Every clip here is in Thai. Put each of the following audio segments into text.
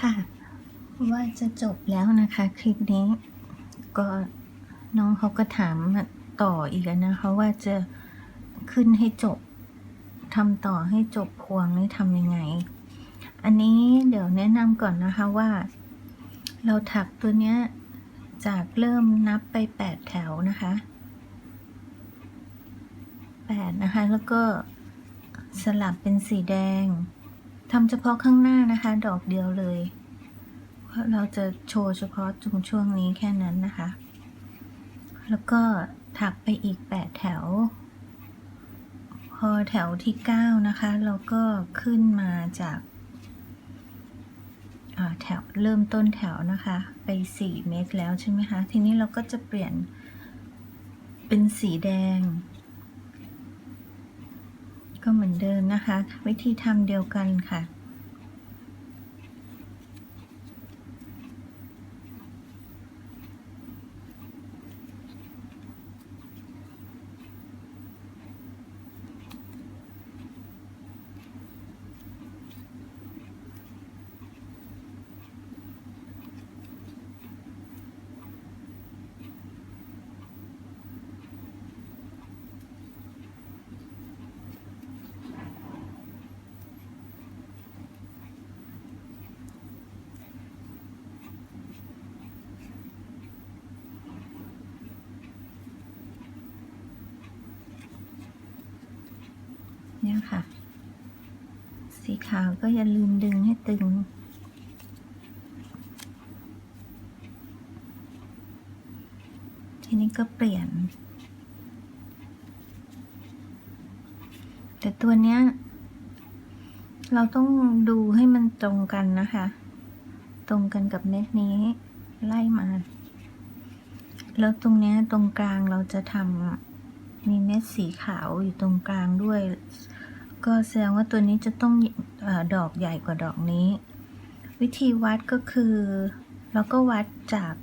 ค่ะ ว่าจะจบแล้วนะคะ คลิปนี้ ก็น้องเขาก็ถามมาต่ออีกอะนะคะว่าจะขึ้นให้จบทำต่อให้จบพวงนี่ทำยังไง อันนี้เดี๋ยวแนะนำก่อนนะคะว่า เราถักตัวเนี้ยจากเริ่มนับไป 8 แถวนะคะ 8 นะคะ แล้วก็สลับเป็นสีแดง ทำเฉพาะข้างหน้านะคะ ดอกเดียวเลย เพราะเราจะโชว์เฉพาะตรงช่วงนี้แค่นั้นนะคะ แล้วก็ถักไปอีก 8 แถว พอแถวที่ 9 นะคะ เราก็ขึ้นมาจากแถวเริ่มต้นแถวนะคะ ไป 4 เมตรแล้วใช่ไหมคะ ทีนี้เราก็จะเปลี่ยนเป็นสีแดง ก็เหมือนเดิมนะคะ วิธีทำเดียวกันค่ะ เนี่ยค่ะ สีขาวก็อย่าลืมดึงให้ตึง ทีนี้ก็เปลี่ยน แต่ตัวเนี้ย เราต้องดูให้มันตรงกันนะคะ ตรงกันกับเม็ดนี้ไล่มา แล้วตรงเนี้ยตรงกลางเราจะทำมีเม็ดสีขาวอยู่ตรงกลางด้วย ก็แสดงว่าตัวนี้จะต้องอดอกใหญ่กว่าดอกนี้ วิธีวัดก็คือ เราก็วัดจาก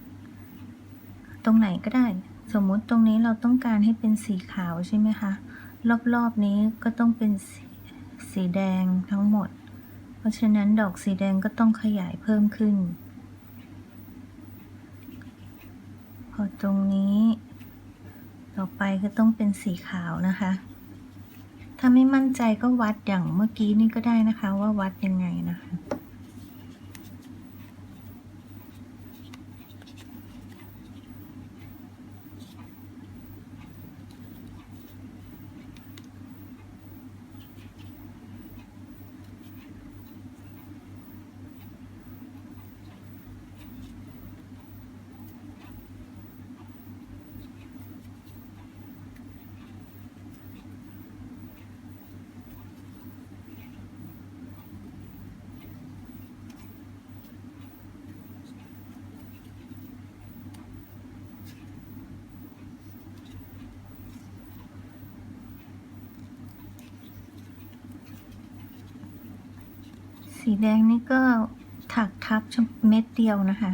ตรงไหนก็ได้ สมมุติตรงนี้เราต้องการให้เป็นสีขาวใช่ไหมคะ รอบๆนี้ก็ต้องเป็นสสีแดงทั้งหมด เพราะฉะนั้นดอกสีแดงก็ต้องขยายเพิ่มขึ้น พอตรงนี้ ต่อไปก็ต้องเป็นสีขาวนะคะ ถ้าไม่มั่นใจก็วัดอย่างเมื่อกี้นี่ก็ได้นะคะ ว่าวัดยังไงนะคะ สีแดงนี่ก็ถักทับเม็ดเดียวนะคะ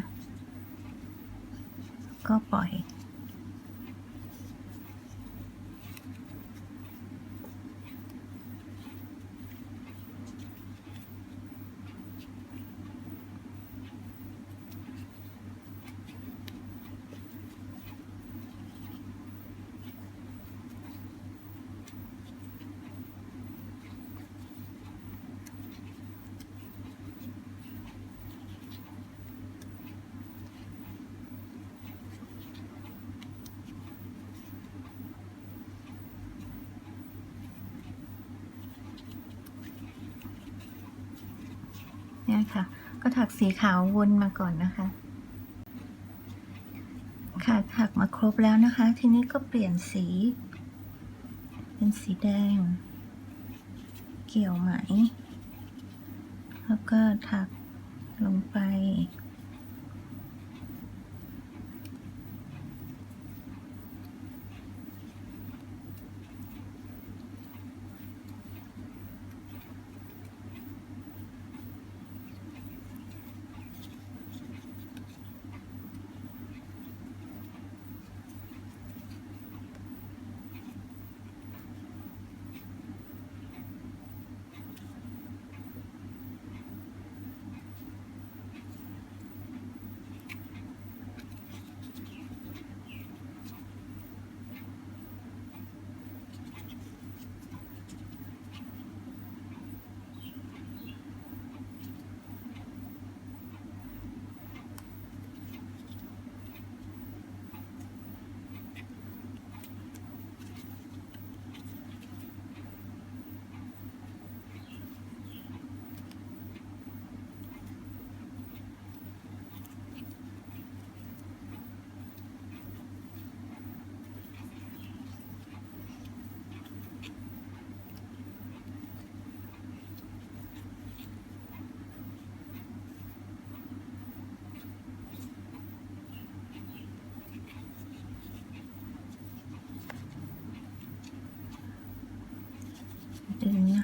ก็ปล่อย เนี่ยค่ะ ก็ถักสีขาววนมาก่อนนะคะ ค่ะถักมาครบแล้วนะคะ ทีนี้ก็เปลี่ยนสี เป็นสีแดง เกี่ยวไหม แล้วก็ถักลงไป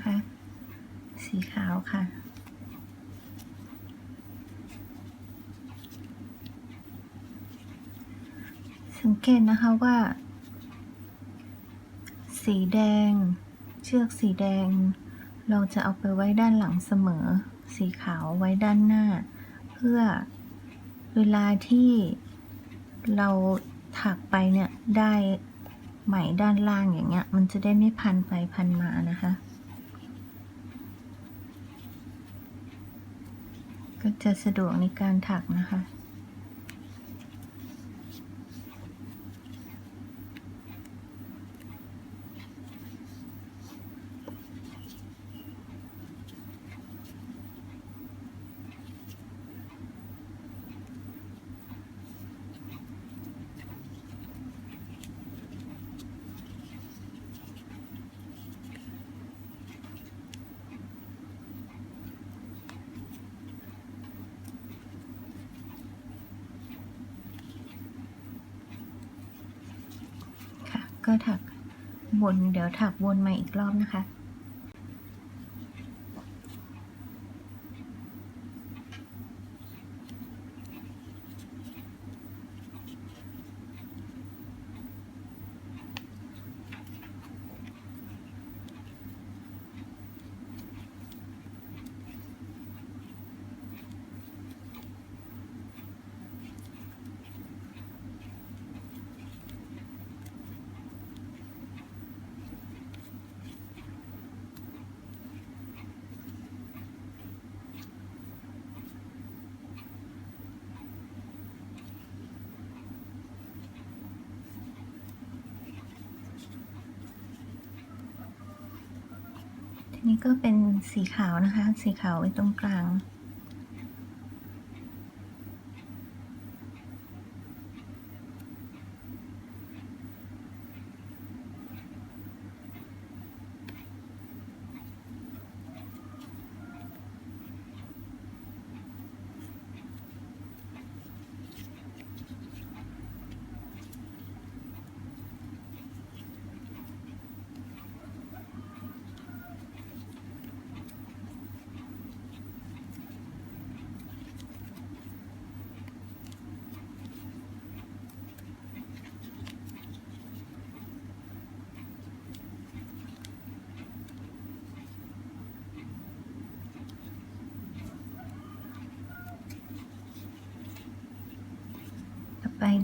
ค สีขาวค่ะ สังเกตนะคะว่า สีแดง เชือกสีแดง เราจะเอาไปไว้ด้านหลังเสมอ สีขาวไว้ด้านหน้า เพื่อเวลาที่เราถักไปเนี่ยได้ไหมด้านล่างอย่างเงี้ย มันจะได้ไม่พันไปพันมานะคะ ก็จะสะดวกในการถักนะคะ ค่ะ ก็ถักวนเดี๋ยวถักวนมาอีกรอบนะคะ ที นี่ก็เป็นสีขาวนะคะ สีขาวไว้ตรงกลาง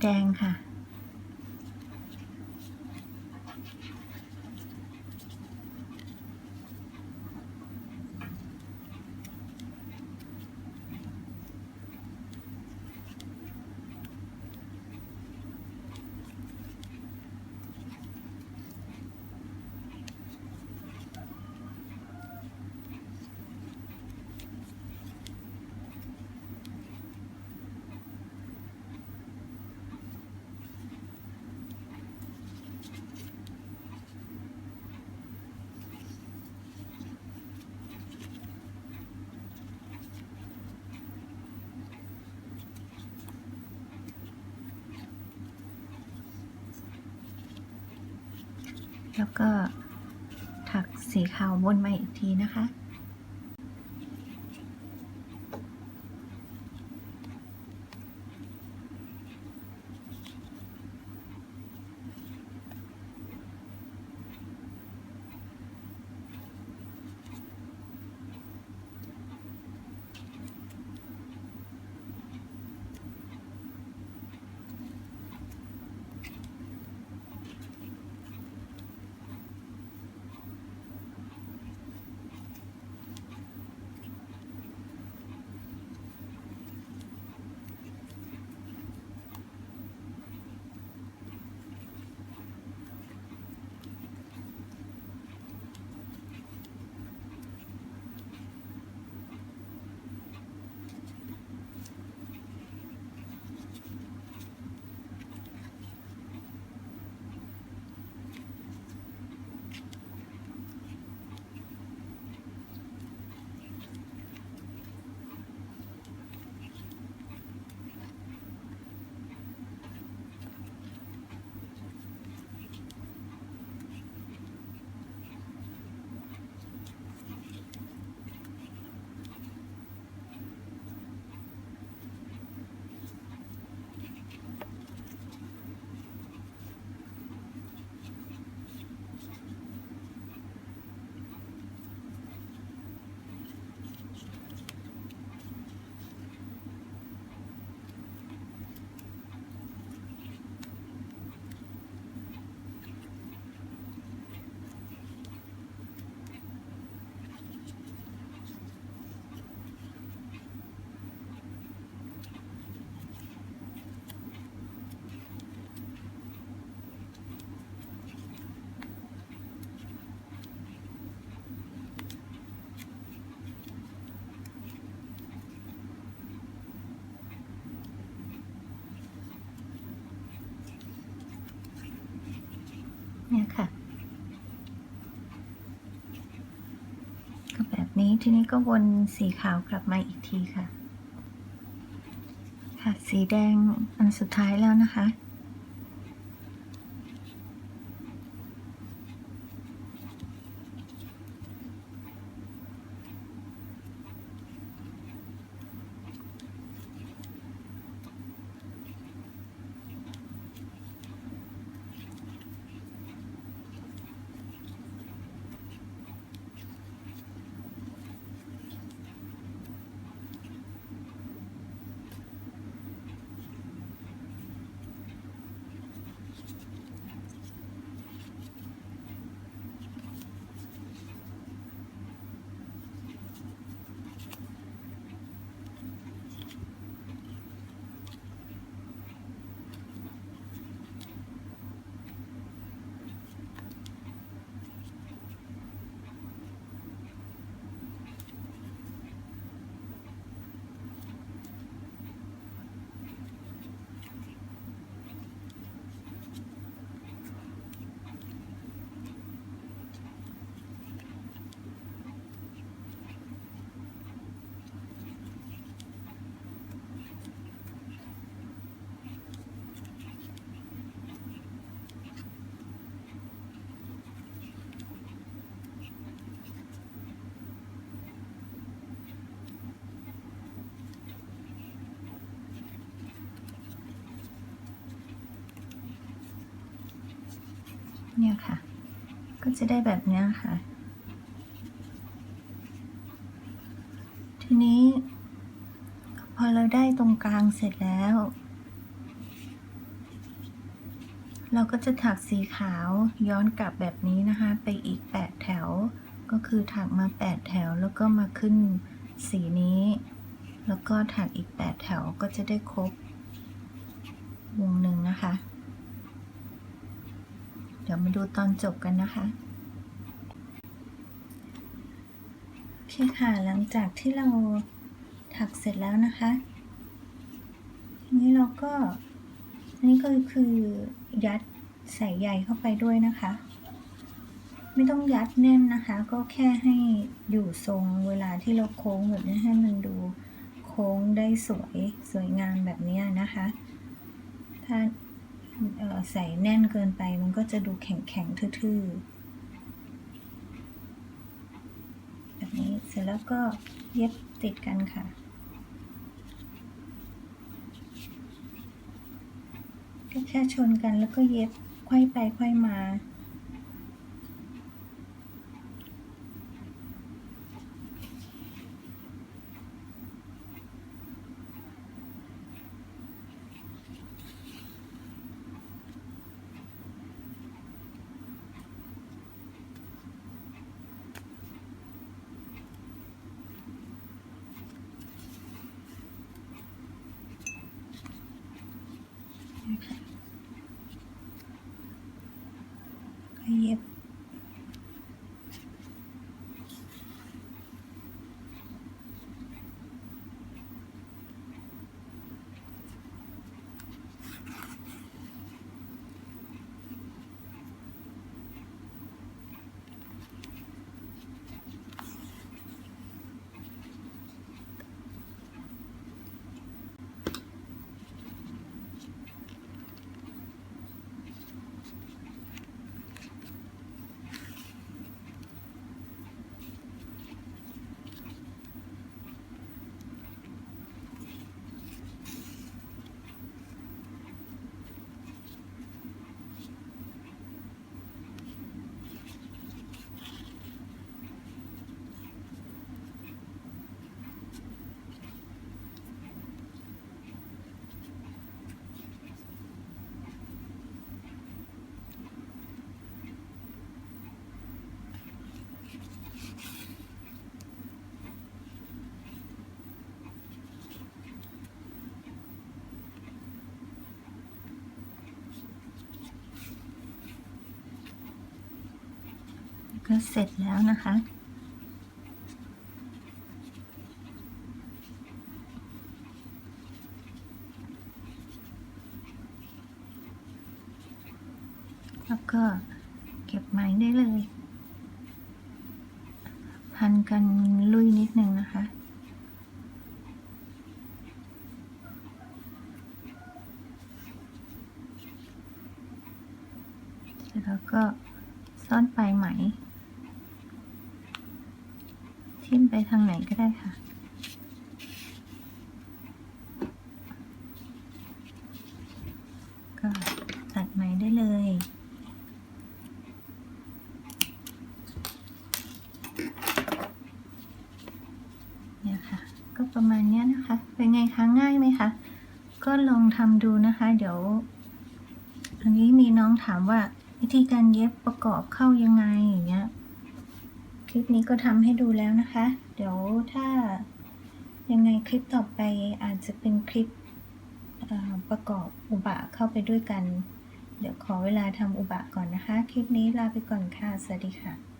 แดงค่ะ แล้วก็ถักสีขาววนมาอีกทีนะคะ ทีนี้ก็วนสีขาวกลับมาอีกทีค่ะ ค่ะ สีแดงอันสุดท้ายแล้วนะคะ เนี่ยค่ะ ก็จะได้แบบนี้ค่ะ ทีนี้ พอเราได้ตรงกลางเสร็จแล้ว เราก็จะถักสีขาวย้อนกลับแบบนี้นะคะ ไปอีก 8 แถว ก็คือถักมา 8 แถวแล้วก็มาขึ้นสีนี้ แล้วก็ถักอีก 8 แถวก็จะได้ครบวงหนึ่งนะคะ ดี๋ยวมาดูตอนจบกันนะคะโอเคค่ะ หลังจากที่เราถักเสร็จแล้วนะคะ ทีนี้เราก็นนี้ก็คือยัดใส่ใยเข้าไปด้วยนะคะ ไม่ต้องยัดแน่นนะคะ ก็แค่ให้อยู่ทรงเวลาที่เราโค้งแบบนี้ให้มันดูโค้งได้สวยสวยงามแบบนี้นะคะ ถ้า ใส่แน่นเกินไปมันก็จะดูแข็งแข็งๆทื่อๆแบบนี้เสร็จแล้วก็เย็บติดกันค่ะก็แค่ชนกันแล้วก็เย็บไขว้ไปไขว้มา ก็เสร็จแล้วนะคะ แล้วก็เก็บไม้ได้เลย พันกันลุยนิดนึงนะคะแล้วก็ซ่อนปลายไหม ทิ่มไปทางไหนก็ได้ค่ะ ก็ตัดไหมได้เลยเนี่ยค่ะ ก็ประมาณนี้นะคะ เป็นไงคะง่ายไหมคะ ก็ลองทำดูนะคะ เดี๋ยวอันนี้มีน้องถามว่าวิธีการเย็บประกอบเข้ายังไงอย่างเงี้ย คลิปนี้ก็ทำให้ดูแล้วนะคะ เดี๋ยวถ้ายังไงคลิปต่อไปอาจจะเป็นคลิปประกอบอุบะเข้าไปด้วยกัน เดี๋ยวขอเวลาทำอุบะก่อนนะคะ คลิปนี้ลาไปก่อนค่ะ สวัสดีค่ะ